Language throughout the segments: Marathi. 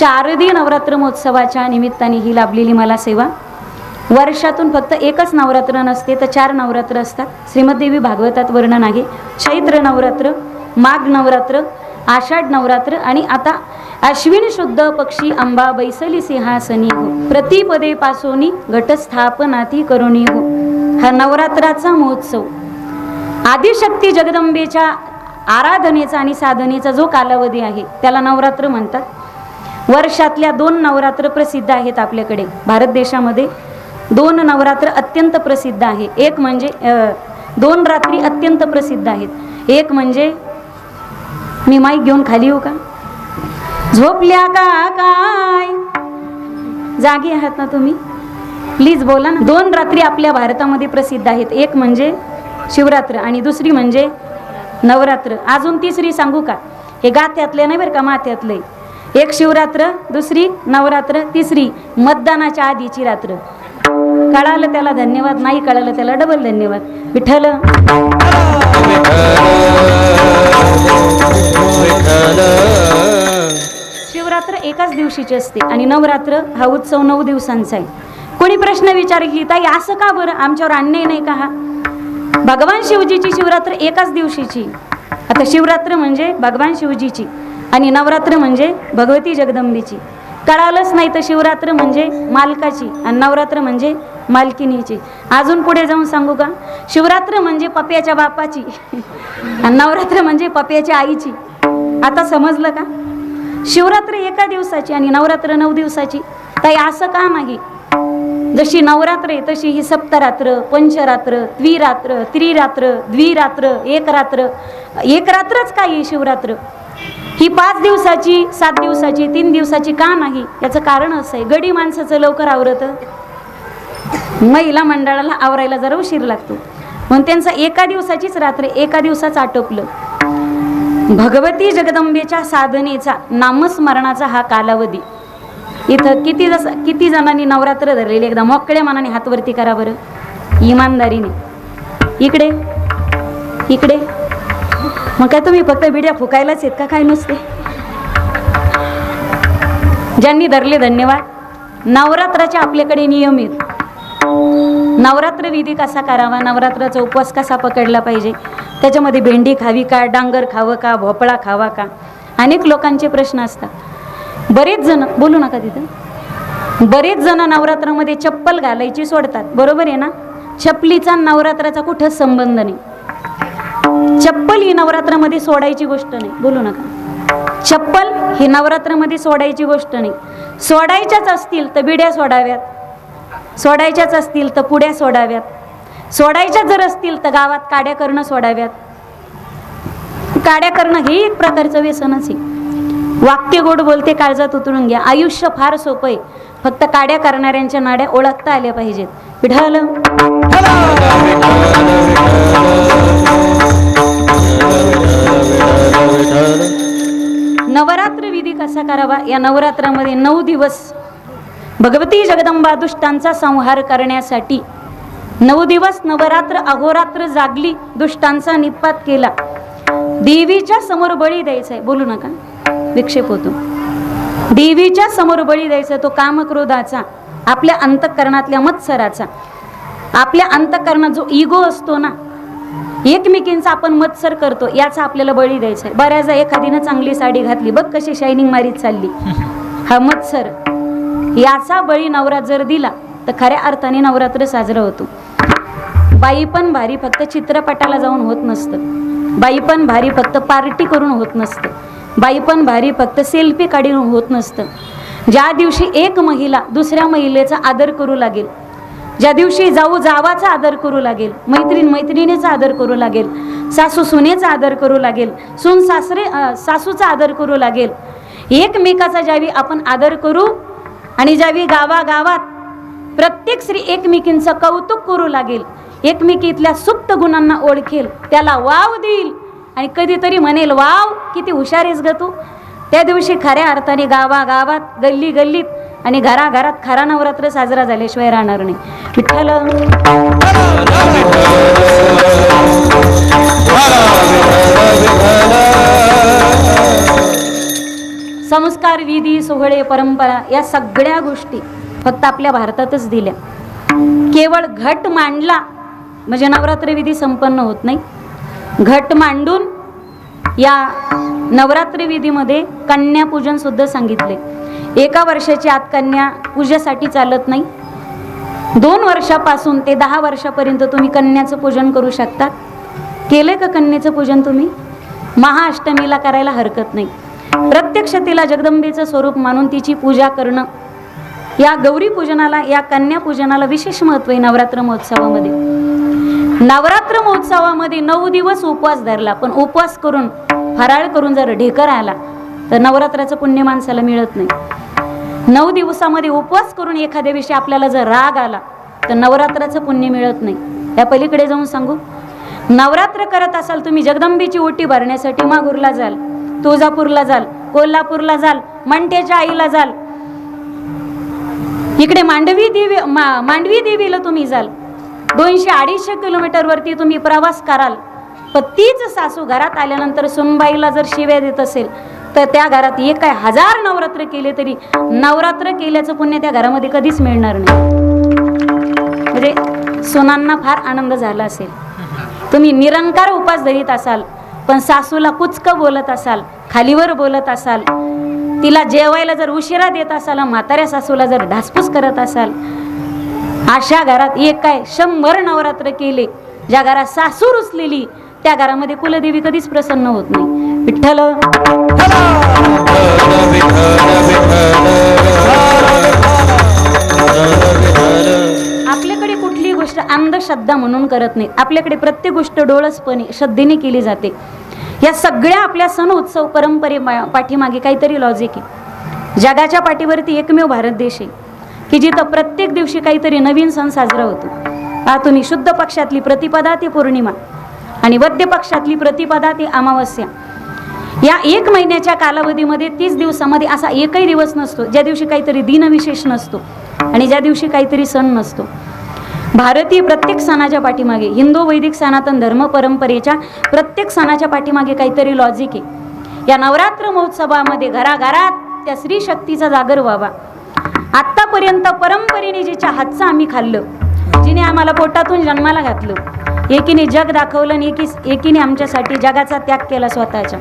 शारदीय नवरात्र महोत्सवाच्या निमित्ताने ही लाभलेली मला सेवा. वर्षातून फक्त एकच नवरात्र नसते तर चार नवरात्र असतात. श्रीमद्देवी भागवतात वर्णन आहे. चैत्र नवरात्र माघ नवरात्र आषाढ नवरात्र आणि आता अश्विन शुद्ध पक्षी अंबा बैसली सिंहासनी हो. प्रतिपदे पासोनी घटस्थापनाती करुणी हो. हा नवरात्राचा महोत्सव. आदिशक्ती जगदंबेच्या आराधनेचा आणि साधनेचा जो कालावधी आहे त्याला नवरात्र म्हणतात. वर्षातल्या दोन नवरात्र प्रसिद्ध आहेत आपल्याकडे. भारत देशामध्ये दोन नवरात्र अत्यंत प्रसिद्ध आहे. एक म्हणजे दोन रात्री अत्यंत प्रसिद्ध आहेत. एक म्हणजे मी माईक घेऊन खाली येऊ का? झोपल्या का काय? जागी आहात ना तुम्ही? प्लीज बोला ना. दोन रात्री आपल्या भारतामध्ये प्रसिद्ध आहेत. एक म्हणजे शिवरात्र आणि दुसरी म्हणजे नवरात्र. अजून तिसरी सांगू का? हे गात्यातले नाही बरं का माथ्यातले एक शिवरात्र दुसरी नवरात्र तिसरी मतदानाच्या आधीची रात्र. कळालं त्याला धन्यवाद नाही कळालं त्याला डबल धन्यवाद. विठ्ठल. शिवरात्र एकाच दिवशीची असते आणि नवरात्र हा उत्सव नऊ दिवसांचा आहे. कोणी प्रश्न विचार की ताई असं का बरं? आमच्यावर अन्याय नाही का हा? भगवान शिवजीची शिवरात्र एकाच दिवशीची. आता शिवरात्र म्हणजे भगवान शिवजीची. आणि नवरात्र म्हणजे भगवती जगदंबीची. कळालंच नाही तर शिवरात्र म्हणजे मालकाची आणि नवरात्र म्हणजे मालकिनीची. अजून पुढे जाऊन सांगू का? शिवरात्र म्हणजे पप्याच्या बापाची आणि नवरात्र म्हणजे पप्याच्या आईची. आता समजलं का? शिवरात्र एका दिवसाची आणि नवरात्र नऊ दिवसाची. ताई असं का आहे जशी नवरात्र आहे तशी ही सप्तरात्र पंचरात्र द्विरात्र त्रिरात्र द्विरात्र एक रात्र एक रात्रच काय आहे शिवरात्र? ही पाच दिवसाची सात दिवसाची तीन दिवसाची का नाही? याचं कारण असं आहे. गडी माणसाचं लवकर आवरतं. महिला मंडळाला आवरायला जरा उशीर लागतो. म्हणून त्यांचं एका दिवसाचीच रात्र एका दिवसाच आटोपलं. भगवती जगदंबेच्या साधनेचा नामस्मरणाचा हा कालावधी. इथं किती जस किती जणांनी नवरात्र धरलेली? एकदा मोकळ्या मनाने हातवरती करा बरं. इमानदारीने. इकडे. इकडे. मग काय तुम्ही फक्त बिड्या फुकायलाच आहेत का? काय नुसते? ज्यांनी धरले धन्यवाद. नवरात्राचे आपल्याकडे नियम आहेत. नवरात्र विधी कसा करावा? नवरात्राचा उपवास कसा पकडला पाहिजे? त्याच्यामध्ये भेंडी खावी का? डांगर खावं का? भोपळा खावा का? अनेक लोकांचे प्रश्न असतात. बरेच जण बोलू नका तिथं. बरेच जण नवरात्रामध्ये चप्पल घालायची सोडतात. बरोबर आहे ना? चपलीचा नवरात्राचा कुठंच संबंध नाही. चप्पल ही नवरात्रामध्ये सोडायची गोष्ट नाही. बोलू नका. चप्पल ही नवरात्रामध्ये सोडायची गोष्ट नाही. सोडायच्याच असतील तर बिड्या सोडाव्यात. सोडायच्याच असतील तर पुड्या सोडाव्यात. सोडायच्या जर असतील तर गावात काड्या करणं सोडाव्यात. काड्या करणं हे एक प्रकारचं व्यसनच आहे. वाक्य गोड बोलते काळजात उतरून घ्या. आयुष्य फार सोपं आहे. फक्त काड्या करणाऱ्यांच्या नाड्या ओळखता आल्या पाहिजेत. पिढालं करावा. या नवरात्रामध्ये नऊ दिवस भगवती जगदंबा दुष्टांचा संहार करण्यासाठी नऊ दिवस नवरात्र अहोरात्र जागली दुष्टांचा निपात केला. देवीच्या समोर बळी द्यायचा आहे बोलू नका. विक्षेप होतो. देवीच्या समोर बळी द्यायचा तो कामक्रोधाचा आपल्या अंतःकरणातल्या मत्सराचा. आपल्या अंतःकरणात जो इगो असतो ना एकमेकींचा आपण मत्सर करतो याचा आपल्याला बळी द्यायचा आहे. बऱ्याचदा एखादीनं चांगली साडी घातली बघ कशी शायनिंग मारीत चालली. हा मत्सर. याचा बळी नवरात जर दिला तर खऱ्या अर्थाने नवरात्र साजरा होतो. बाई पण भारी फक्त चित्रपटाला जाऊन होत नसतं. बाई पण भारी फक्त पार्टी करून होत नसतं. बाई पण भारी फक्त सेल्फी काढून होत नसतं. ज्या दिवशी एक महिला दुसऱ्या महिलेचा आदर करू लागेल ज्या दिवशी जाऊ जावाचा आदर करू लागेल मैत्रीण मैत्रिणीचा आदर करू लागेल सासू सुनेचा आदर करू लागेल सून सासरे सासूचा आदर करू लागेल एकमेकाचा ज्यावेळी आपण आदर करू आणि ज्यावेळी गावागावात प्रत्येक स्त्री एकमेकींचं कौतुक करू लागेल एकमेकीतल्या सुप्त गुणांना ओळखेल त्याला वाव देईल आणि कधीतरी म्हणेल वाव किती हुशार आहेस ग तू. त्या दिवशी खऱ्या अर्थाने गावागावात गल्ली गल्लीत आणि घराघरात खरा नवरात्र साजरा झाल्याशिवाय राहणार नाही. विठ्ठल. संस्कार विधी सोहळे परंपरा या सगळ्या गोष्टी फक्त आपल्या भारतातच दिल्या. केवळ घट मांडला म्हणजे नवरात्र विधी संपन्न होत नाही. घट मांडून या नवरात्र विधीमध्ये कन्यापूजन सुद्धा सांगितले. एका वर्षाची आत कन्या पूजेसाठी चालत नाही. दोन वर्षापासून ते दहा वर्षापर्यंत तुम्ही कन्याचं पूजन करू शकता केलंय का कन्याचं पूजन तुम्ही? महाअष्टमीला करायला हरकत नाही. प्रत्यक्ष तिला जगदंबेचं स्वरूप मानून तिची पूजा करणं. या गौरी पूजनाला या कन्या पूजनाला विशेष महत्त्व आहे नवरात्र महोत्सवामध्ये. नवरात्र महोत्सवामध्ये नऊ दिवस उपवास धरला पण उपवास करून फराळ करून जर ढेकर आला तर नवरात्राचं पुण्य माणसाला मिळत नाही. नऊ दिवसामध्ये उपवास करून एखाद्या विषयी आपल्याला जर राग आला तर नवरात्राचं पुण्य मिळत नाही. त्या पलीकडे जाऊन सांगू. नवरात्र करत असाल तुम्ही जगदंबेची ओटी भरण्यासाठी मागूरला जाल तुळजापूरला जाल कोल्हापूरला जाल मंट्याच्या आईला जाल. इकडे मांडवी देवी मा- मांडवी देवीला तुम्ही जाल. दोनशे अडीचशे किलोमीटर वरती तुम्ही प्रवास कराल. पण तीच सासू घरात आल्यानंतर सुनबाईला जर शिव्या देत असेल तर त्या घरात एक काय हजार नवरात्र केले तरी नवरात्र केल्याचं पुण्य त्या घरामध्ये कधीच मिळणार नाही. म्हणजे सुनांना फार आनंद झाला असेल. तुम्ही निरंकार उपास धरीत असाल पण सासूला कुचकं बोलत असाल खालीवर बोलत असाल तिला जेवायला जर उशिरा देत असाल म्हाताऱ्या सासूला जर ढासपूस करत असाल अशा घरात एक काय शंभर नवरात्र केले ज्या घरात सासू रुसलेली त्या घरामध्ये कुलदेवी कधीच प्रसन्न होत नाही. विठ्ठल. आपल्याकडे कुठलीही गोष्ट अंधश्रद्धा म्हणून करत नाही. आपल्याकडे प्रत्येक गोष्ट डोळसपणे श्रद्धेने केली जाते. या सगळ्या आपल्या सण उत्सव परंपरे पाठीमागे काहीतरी लॉजिक आहे. जगाच्या पाठीवरती एकमेव भारत देश आहे की जिथं प्रत्येक दिवशी काहीतरी नवीन सण साजरा होतो. पाहतो शुद्ध पक्षातली प्रतिपदा ते पौर्णिमा. आणि वद्य पक्षातली प्रतिपदा ती अमावस्या. या एक महिन्याच्या कालावधीमध्ये तीस दिवसामध्ये असा एकही दिवस नसतो ज्या दिवशी काहीतरी दिनविशेष नसतो आणि ज्या दिवशी काहीतरी सण नसतो. भारतीय प्रत्येक सणाच्या पाठीमागे हिंदू वैदिक सनातन धर्म परंपरेच्या प्रत्येक सणाच्या पाठीमागे काहीतरी लॉजिक आहे. या नवरात्र महोत्सवामध्ये घराघरात त्या स्त्री शक्तीचा जागर व्हावा. आत्तापर्यंत परंपरेने जिच्या हातचं आम्ही खाल्लं जिने आम्हाला पोटातून जन्माला घातलं एकीने जग दाखवलं आणि एकी एकीने आमच्यासाठी जगाचा त्याग केला स्वतःच्या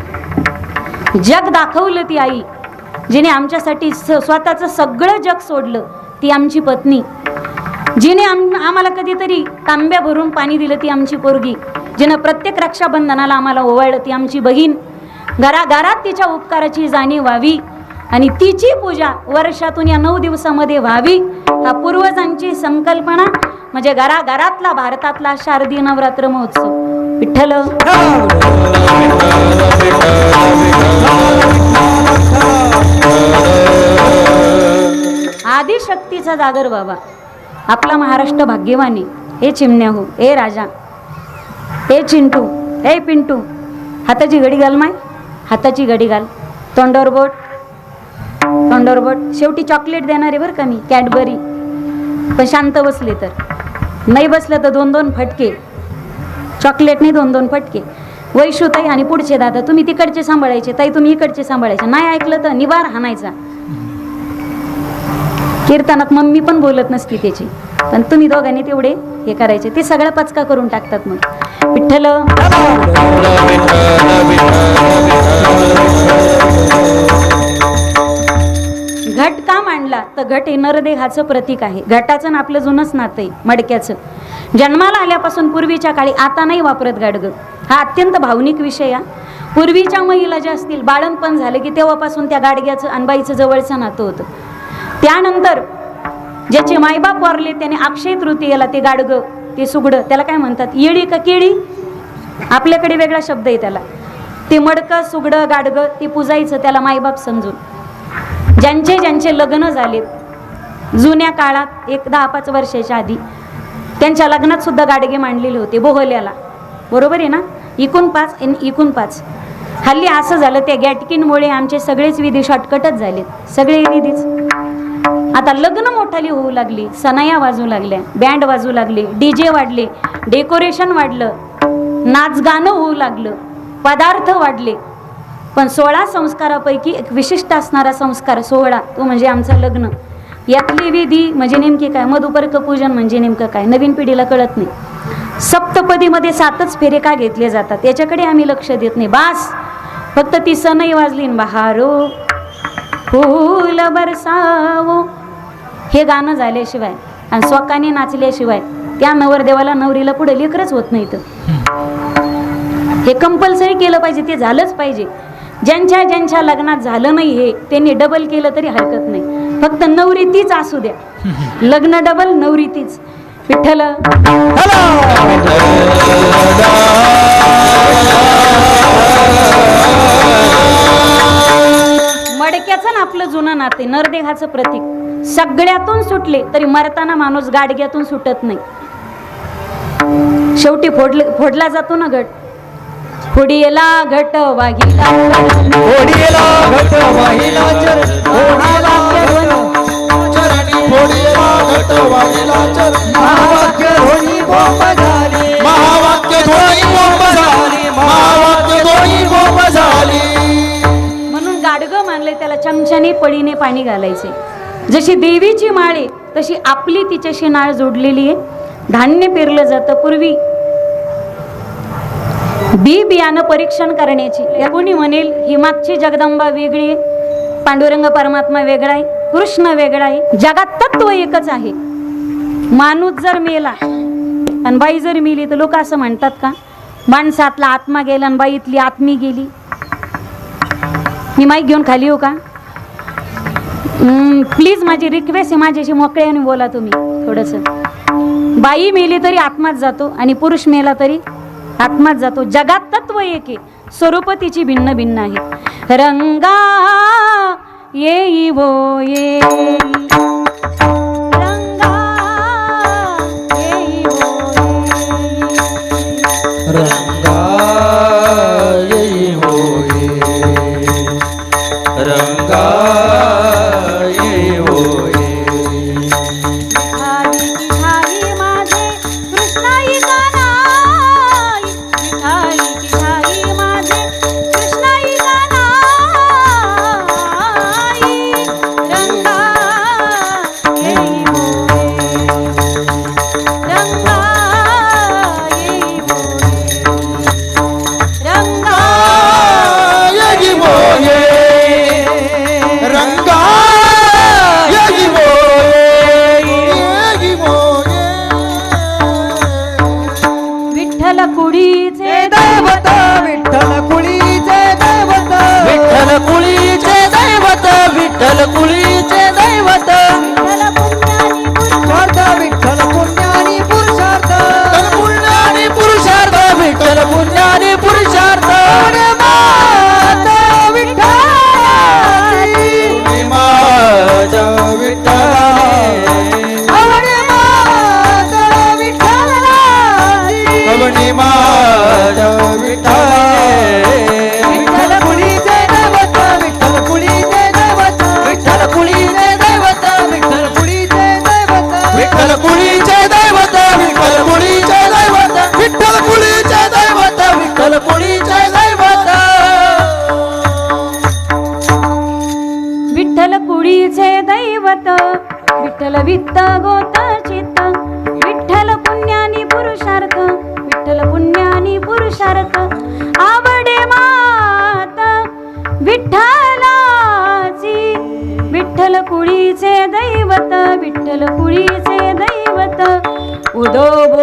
जग दाखवलं ती आई जिने आमच्यासाठी स स्वतःचं सगळं जग सोडलं ती आमची पत्नी. जिने आम आम्हाला कधीतरी तांब्या भरून पाणी दिलं ती आमची पोरगी. जिनं प्रत्येक रक्षाबंधनाला आम्हाला ओवाळलं ती आमची बहीण. घराघरात तिच्या उपकाराची जाणीव व्हावी. आणि तिची पूजा वर्षातून या नऊ दिवसामध्ये व्हावी हा पूर्वजांची संकल्पना म्हणजे घराघरातला भारतातला शारदीय नवरात्र महोत्सव. विठ्ठल. आदिशक्तीचा जागर बाबा आपला महाराष्ट्र भाग्यवानी. हे चिमण्या हो हे राजा. हे चिंटू हे पिंटू. हाताची घडी घाल माय. हाताची घडी घाल. तोंडावर बोट. थंडरबर्ड शेवटी चॉकलेट देणार आहे बरं का मी कॅडबरी. पण शांत बसले तर. नाही बसलं तर दोन दोन फटके. चॉकलेट नाही दोन दोन फटके. वैशू ताई आणि पुढचे दादा तुम्ही तिकडचे सांभाळायचे ताई तुम्ही इकडचे सांभाळायचे. नाही ऐकलं तर निवार हाणायचा. कीर्तनात मम्मी पण बोलत नसती त्याची. पण तुम्ही दोघांनी तेवढे हे करायचे. ते सगळं पचका करून टाकतात मग. विठ्ठल. घट का मांडला? तर घट हे नरदेहाचं प्रतीक आहे. घटाचं ना आपलं जुनंच नातं आहे मडक्याचं. जन्माला आल्यापासून पूर्वीच्या काळी आता नाही वापरत गाडगं. हा अत्यंत भावनिक विषय आहे पूर्वीच्या महिला ज्या असतील बाळणपण झालं की तेव्हापासून त्या गाडग्याचं अनबाईचं जवळचं नातं होतं. त्यानंतर ज्याचे मायबाप वारले त्याने अक्षय तृतीयेला ते गाडगं ते सुगडं त्याला काय म्हणतात? येळी का केळी? आपल्याकडे वेगळा शब्द आहे त्याला. ते मडकं सुगडं गाडगं ते पुजायचं त्याला मायबाप समजून. ज्यांचे ज्यांचे लग्न झालेत जुन्या काळात एक दहा पाच वर्षाच्या आधी त्यांच्या लग्नात सुद्धा गाडगे मांडलेले होते बोहल्याला. बरोबर आहे ना? इकून पाच इकून पाच. हल्ली असं झालं त्या गॅटकिनमुळे आमचे सगळेच विधी शॉर्टकटच झालेत. सगळे विधीच. आता लग्न मोठाली होऊ लागली सनाया वाजू लागल्या बँड वाजू लागले डीजे वाढले डेकोरेशन वाढलं नाच गाणं होऊ लागलं पदार्थ वाढले. पण सोळा संस्कारापैकी एक विशिष्ट असणारा संस्कार सोहळा तो म्हणजे आमचं लग्न. यातली विधी म्हणजे नेमकी काय? मधुपर्क पूजन म्हणजे नेमकं काय? नवीन पिढीला कळत नाही. सप्तपदीमध्ये सातच फेरे का घेतले जातात? याच्याकडे आम्ही लक्ष देत नाही. बास! फक्त ती सनई वाजली न बहारो. फुल बरसावो. हे गाणं झाल्याशिवाय आणि स्वकाने नाचल्याशिवाय त्या नवरदेवाला नवरीला पुढे लेकरच होत नाही तर हे कंपल्सरी केलं पाहिजे ते झालंच पाहिजे. ज्यांच्या ज्यांच्या लग्नात झालं नाही हे त्यांनी डबल केलं तरी हरकत नाही. फक्त नवरी तीच असू द्या. लग्न डबल नवरी तीच. विठ्ठल. मडक्याचं ना आपलं जुनं नाते नरदेहाचं प्रतीक. सगळ्यातून सुटले तरी मरताना माणूस गाडग्यातून सुटत नाही. शेवटी फोडले फोडला जातो ना गट. फुडीला घट वागिला होडीला घट वाहिला चर होडीला चरणी. होडीला घट वाहिला चर महावाक्य ध्वनी बोंब झाली. महावाक्य ध्वनी बोंब झाली. महावाक्य ध्वनी बोंब झाली. म्हणून गाडगं मानले त्याला चमच्याने पडीने पाणी घालायचे. जशी देवीची माळ तशी आपली तिच्याशी नाळ जोडलेली आहे. धान्य पेरलं जातं पूर्वी. बी बियाणं परीक्षण करण्याची. कोणी म्हणेल ही मागची जगदंबा वेगळी आहे पांडुरंग परमात्मा वेगळा आहे कृष्ण वेगळा आहे जगात तत्व एकच आहे. माणूस जर मेला आणि बाई जर मेली तर लोक असं म्हणतात का माणसातला आत्मा गेला आणि बाईतली आत्मी गेली. मी माईक घेऊन खाली येऊ का? प्लीज माझी रिक्वेस्ट आहे माझ्याशी मोकळ्याने बोला तुम्ही थोडंसं. बाई मेली तरी आत्माच जातो आणि पुरुष मेला तरी आत्मात जातो. जगात तत्व एक. आहे स्वरूप तिची भिन्न भिन्न आहे रंगा येई वो ये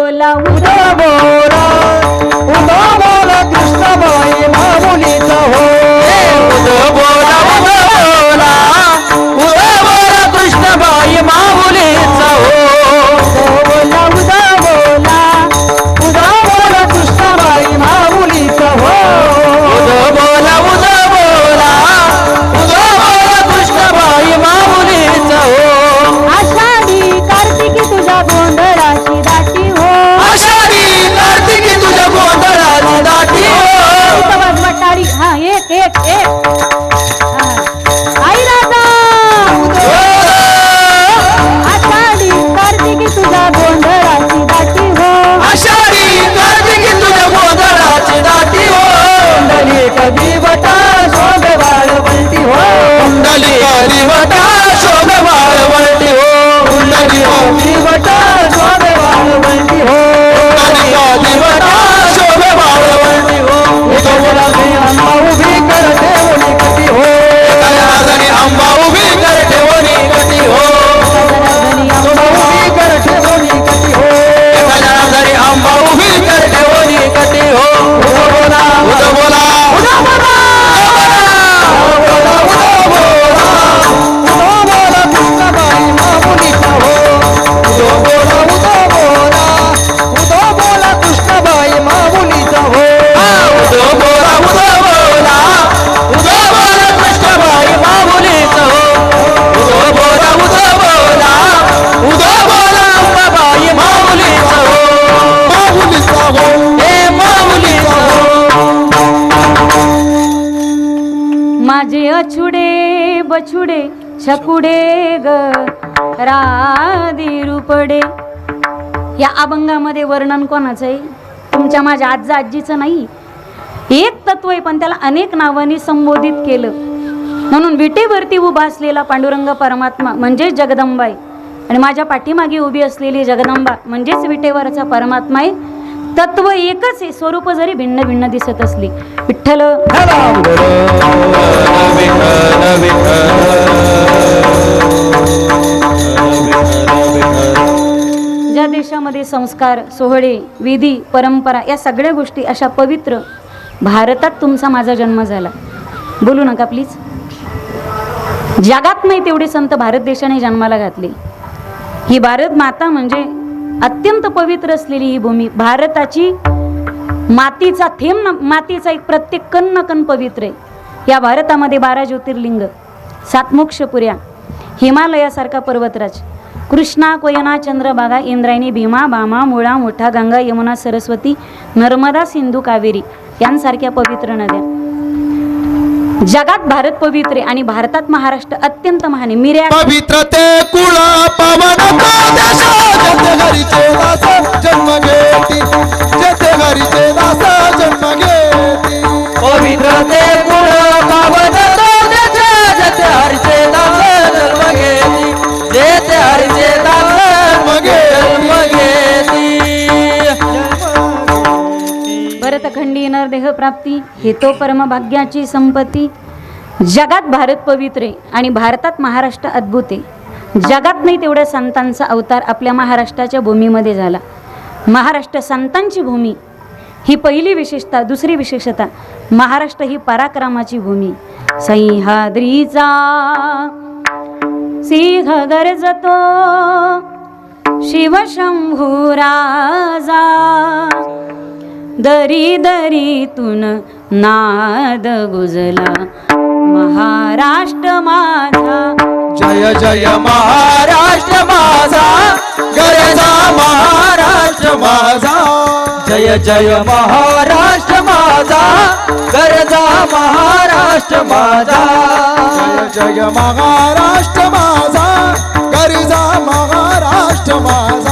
बोला उदो बोला उदो बोला कृष्णबाई मामुलीचा हो या अभंगामध्ये वर्णन कोणाचं आहे तुमच्या माझ्या आजा आजीचं नाही एक तत्व आहे पण त्याला अनेक नावांनी संबोधित केलं म्हणून विटेवरती उभा असलेला पांडुरंग परमात्मा म्हणजेच जगदंबा आहे आणि माझ्या पाठीमागे उभी असलेली जगदंबा म्हणजेच विटेवरचा परमात्मा आहे तत्व एकच आहे स्वरूप जरी भिन्न भिन्न दिसत असली विठ्ठल ज्या देशामध्ये संस्कार सोहळे विधी परंपरा या सगळ्या गोष्टी अशा पवित्र भारतात तुमचा माझा जन्म झाला. बोलू नका प्लीज जगात नाही तेवढे संत भारत देशाने जन्माला घातले. ही भारत माता म्हणजे अत्यंत पवित्र असलेली ही भूमी. भारताची मातीचा थेंब मातीचा एक प्रत्येक कण कन कण पवित्र आहे. या भारतामध्ये बारा ज्योतिर्लिंग सात मोक्षपुऱ्या हिमालयासारखा पर्वतराज कृष्णा कोयना चंद्रभागा इंद्रायणी भीमा बामा मुळा मोठा गंगा यमुना सरस्वती नर्मदा सिंधू कावेरी यांसारख्या पवित्र नद्या. जगात भारत पवित्र आणि भारतात महाराष्ट्र अत्यंत महान आहे. मिऱ्या पवित्र ते कुळ पवन देहप्राप्ती हे तो परमभाग्याची संपत्ती. जगात भारत पवित्र आहे आणि भारतात महाराष्ट्र अद्भुत. आहे जगात नाही तेवढ्या संतांचा अवतार आपल्या महाराष्ट्राच्या भूमीमध्ये झाला. महाराष्ट्र संतांची भूमी ही पहिली विशेषता दुसरी विशेषता महाराष्ट्र ही पराक्रमाची भूमी. सह्याद्रीचा सिंह गरजतो शिवशंभू राजा दरी दरीतून नाद गुजला. महाराष्ट्र माझा. जय जय महाराष्ट्र माझा. गरजा महाराष्ट्र माझा. जय जय महाराष्ट्र माझा. गरजा महाराष्ट्र माझा. जय जय महाराष्ट्र माझा. गरजा महाराष्ट्र माझा.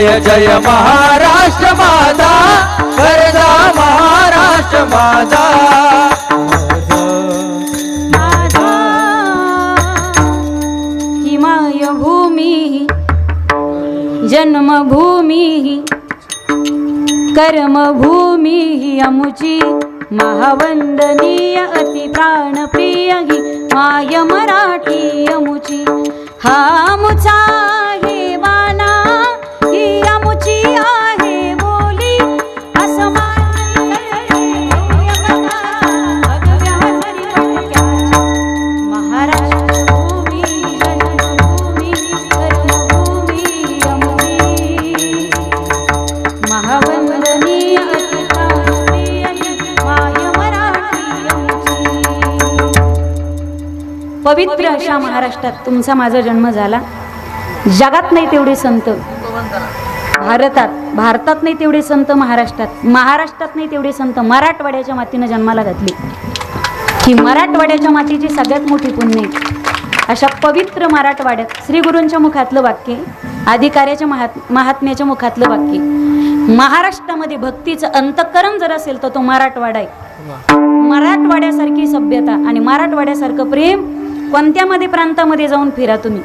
जय जय महाराष्ट्र माझा गरजा महाराष्ट्र माझा माझा जन्मभूमी कर्मभूमी अमुची महावंदनीय अति प्राणप्रिय ही माय मराठी अमुची. हा मुचा पवित्र अशा महाराष्ट्रात तुमचा माझा जन्म झाला. जगात नाही तेवढे संत. भारतात भारतात नाही तेवढे संत महाराष्ट्रात. महाराष्ट्रात नाही तेवढे संत मराठवाड्याच्या मातीनं जन्माला घातले. ही मराठवाड्याच्या मातीची सगळ्यात मोठी पुण्य अशा पवित्र मराठवाड्यात श्री गुरूंच्या मुखातलं वाक्य अधिकाऱ्याच्या महात महात्म्याच्या मुखातलं वाक्य. महाराष्ट्रामध्ये भक्तीचं अंतकरण जर असेल तर तो मराठवाडा आहे. मराठवाड्यासारखी सभ्यता आणि मराठवाड्यासारखं प्रेम कोणत्यामध्ये प्रांतामध्ये जाऊन फिरा तुम्ही?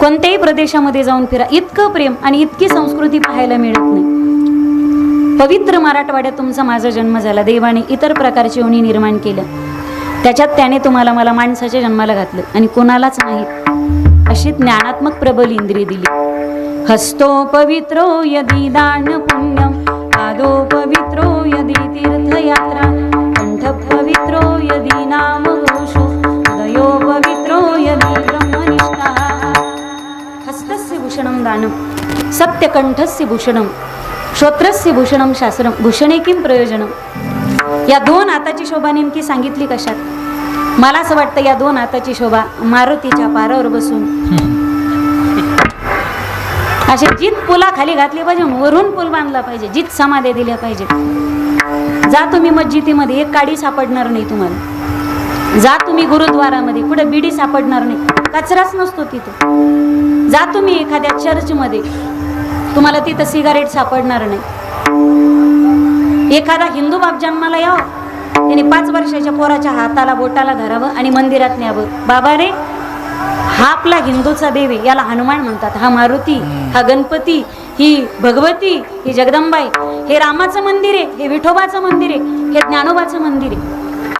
कोणत्याही प्रदेशामध्ये जाऊन फिरा. इतकं प्रेम आणि इतकी संस्कृती पाहायला मिळत नाही. पवित्र मराठवाड्यात तुमचा माझा जन्म झाला. देवाने इतर प्रकारची योनी निर्माण केल्या. त्याच्यात त्याने तुम्हाला मला माणसाच्या जन्माला घातलं आणि कोणालाच नाही. अशी ज्ञानात्मक प्रबल इंद्रिय दिली. हस्तो पवित्रो यदी दान पुण्यम पादो पवित्रो यदी तीर्थयात्रा कंठ पवित्रो यदी नाम घोषो हस्तस्य भूषणं दानं सत्यकंठस्य भूषणं श्रोत्रस्य भूषणं शास्त्रं भूषणे किं प्रयोजनं? या दोन हाताची शोभा नेमकी सांगितली कशात? मला असं वाटतं या दोन हाताची शोभा मारुतीच्या पारावर बसून. असे जित पुलाखाली घातली पाहिजे वरून पूल बांधला पाहिजे जित समाध्या दिल्या पाहिजेत जा तुम्ही मस्जिदीमध्ये एक काडी सापडणार नाही तुम्हाला. जा तुम्ही गुरुद्वारामध्ये कुठे बिडी सापडणार नाही. कचराच नसतो तिथे. जा तुम्ही एखाद्या चर्चमध्ये. तुम्हाला तिथं सिगारेट सापडणार नाही. एखादा हिंदू बाप जन्माला यावं. त्याने पाच वर्षाच्या पोराच्या हाताला बोटाला धरावं आणि मंदिरात न्यावं. बाबा रे हा आपला हिंदूचा देव आहे याला हनुमान म्हणतात. हा मारुती हा गणपती ही भगवती ही जगदंबाई. हे रामाचं मंदिर आहे हे विठोबाचं मंदिर आहे हे ज्ञानोबाचं मंदिर आहे.